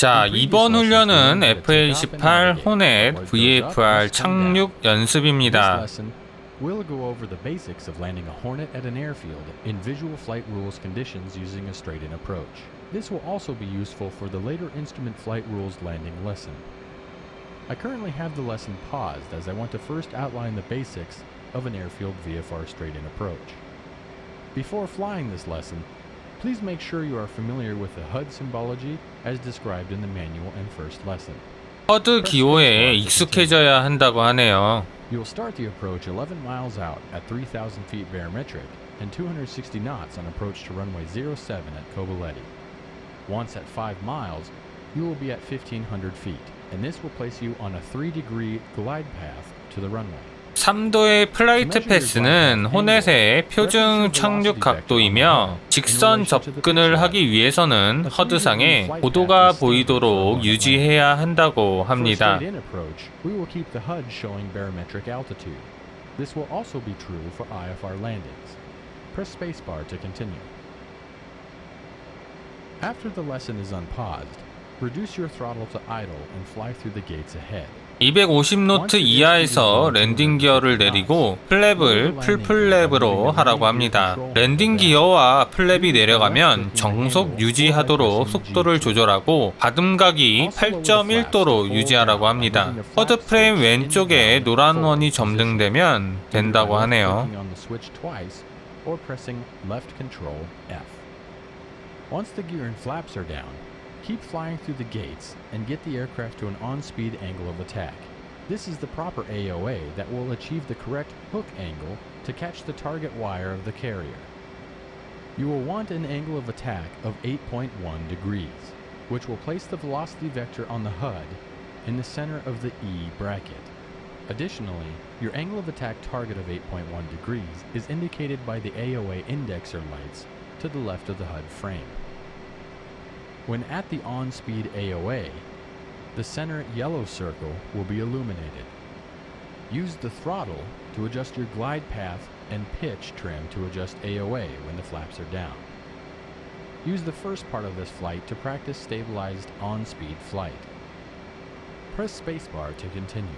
자, 이번 훈련은 FA18 호넷 VFR 착륙 This 연습입니다. lesson, we'll go over the basics of landing a Hornet at an airfield in visual flight rules conditions using a straight-in approach. This will also be useful for the later instrument flight rules landing lesson. I currently have the lesson paused as I want to first outline the basics of an airfield VFR straight-in approach. Before flying this lesson, please make sure you are familiar with the HUD symbology as described in the manual and first lesson. 허드 기호에 익숙해져야 한다고 하네요. You will start the approach 11 miles out at 3,000 feet barometric and 260 knots on approach to runway 07 at Coboletti. Once at 5 miles, you will be at 1,500 feet, and this will place you on a 3 degree glide path to the runway. 3도의 플라이트 패스는 호넷의 표준 착륙 각도이며 직선 접근을 하기 위해서는 허드상에 고도가 보이도록 유지해야 한다고 합니다. straight-in approach, we will keep the HUD showing barometric altitude. This will also be true for IFR landings. Press spacebar to continue. After the lesson is unpaused, reduce your throttle to idle and fly through the gates ahead. 250노트 이하에서 랜딩 기어를 내리고 플랩을 풀플랩으로 하라고 합니다. 랜딩 기어와 플랩이 내려가면 정속 유지하도록 속도를 조절하고 가듬각이 8.1도로 유지하라고 합니다. 허드 프레임 왼쪽에 노란 원이 점등되면 된다고 하네요. Once the gear and flaps are down, keep flying through the gates and get the aircraft to an on-speed angle of attack. This is the proper AOA that will achieve the correct hook angle to catch the target wire of the carrier. You will want an angle of attack of 8.1 degrees, which will place the velocity vector on the HUD in the center of the E bracket. Additionally, your angle of attack target of 8.1 degrees is indicated by the AOA indexer lights to the left of the HUD frame. When at the on-speed AOA, the center yellow circle will be illuminated. Use the throttle to adjust your glide path and pitch trim to adjust AOA when the flaps are down. Use the first part of this flight to practice stabilized on-speed flight. Press spacebar to continue.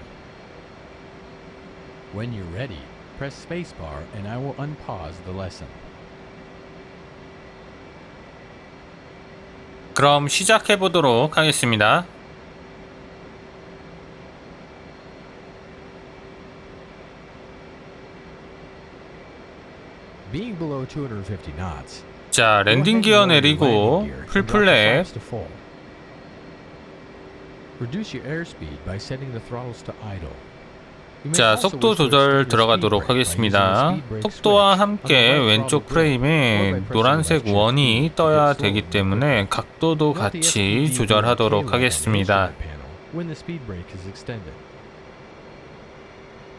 When you're ready, press spacebar and I will unpause the lesson. 그럼 시작해 보도록 하겠습니다. Being below 250 knots, 자, 랜딩 기어 내리고 풀플랩 Reduce your airspeed by setting the throttles to idle. 자, 속도 조절 들어가도록 하겠습니다. 속도와 함께 왼쪽 프레임에 노란색 원이 떠야 되기. 때문에 각도도 같이 조절하도록 하겠습니다. instrument panel When the speed brake is extended.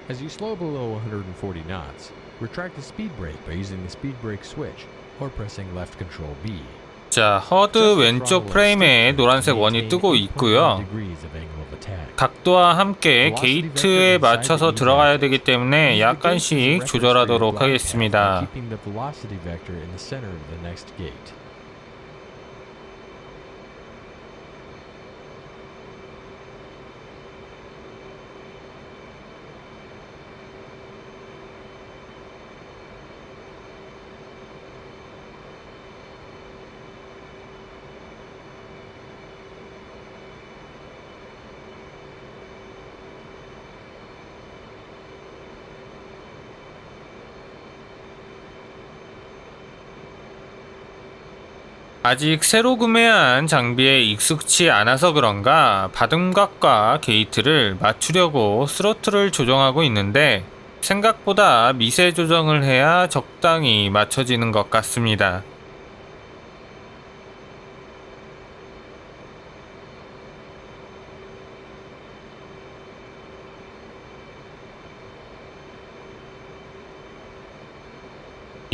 As you slow below 140 knots, retract the speed brake by using the speed brake switch or pressing left control B. 자, 허드 왼쪽 프레임에 노란색 원이 뜨고 있고요. 각도와 함께 게이트에 맞춰서 들어가야 되기 때문에 약간씩 조절하도록 하겠습니다. 아직 새로 구매한 장비에 익숙치 않아서 그런가 바둠각과 게이트를 맞추려고 스로틀을 조정하고 있는데 생각보다 미세 조정을 해야 적당히 맞춰지는 것 같습니다.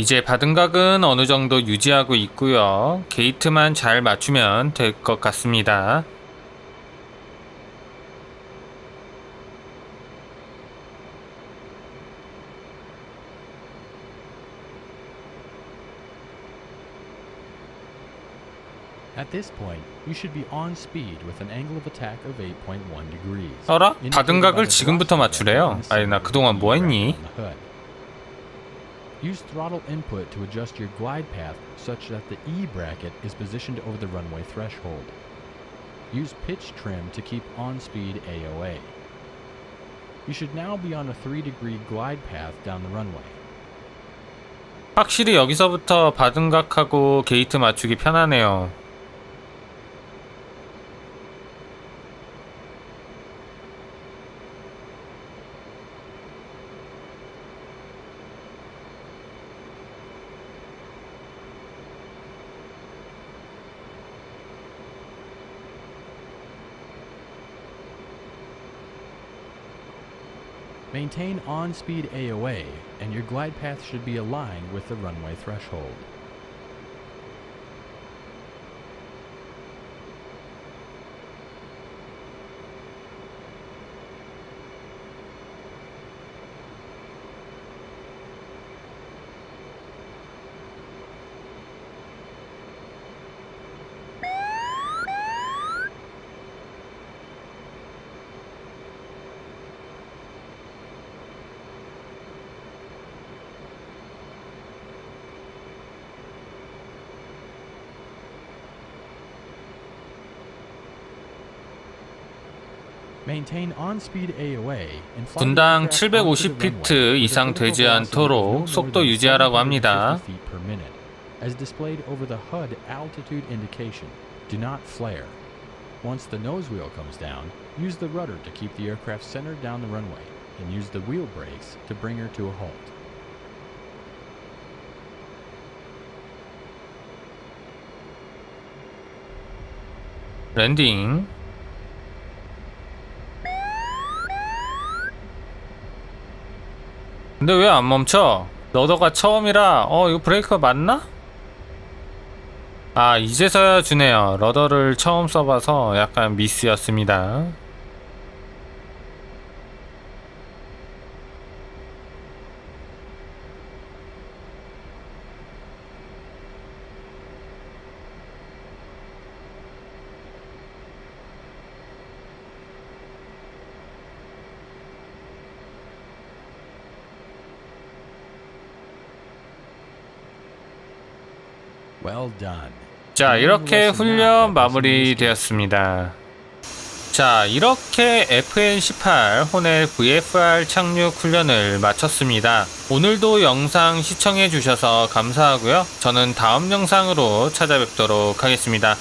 이제 받은 각은 어느 정도 유지하고 있고요. 게이트만 잘 맞추면 될 것 같습니다. At this point, you should be on speed with an angle of attack of 8.1 degrees. 어라? 받은 각을 지금부터 맞추래요. 아니 나 그동안 of 뭐 the 했니? Use throttle input to adjust your glide path such that the E bracket is positioned over the runway threshold. Use pitch trim to keep on-speed AOA. You should now be on a 3-degree glide path down the runway. 확실히 여기서부터 받은 각하고 게이트 맞추기 편하네요. Maintain on-speed AOA, and your glide path should be aligned with the runway threshold. 분당 aircraft onto the 750피트 runway with a 이상 vertical 되지 velocity 않도록 of no more 속도 than 유지하라고 750 합니다. feet per minute, as displayed over the HUD altitude indication. Do not flare. Once the nose wheel comes down, use the rudder to keep the aircraft centered down the runway, and use the wheel brakes to bring her to a halt. 랜딩. 근데 왜 안 멈춰? 너더가 처음이라 어 이거 브레이크가 맞나? 아 이제서야 주네요. 러더를 처음 써봐서 약간 미스였습니다. 자 이렇게 훈련 마무리되었습니다. 자 이렇게 FN18 호넬 VFR 착륙 훈련을 마쳤습니다. 오늘도 영상 시청해 주셔서 감사하고요. 저는 다음 영상으로 찾아뵙도록 하겠습니다.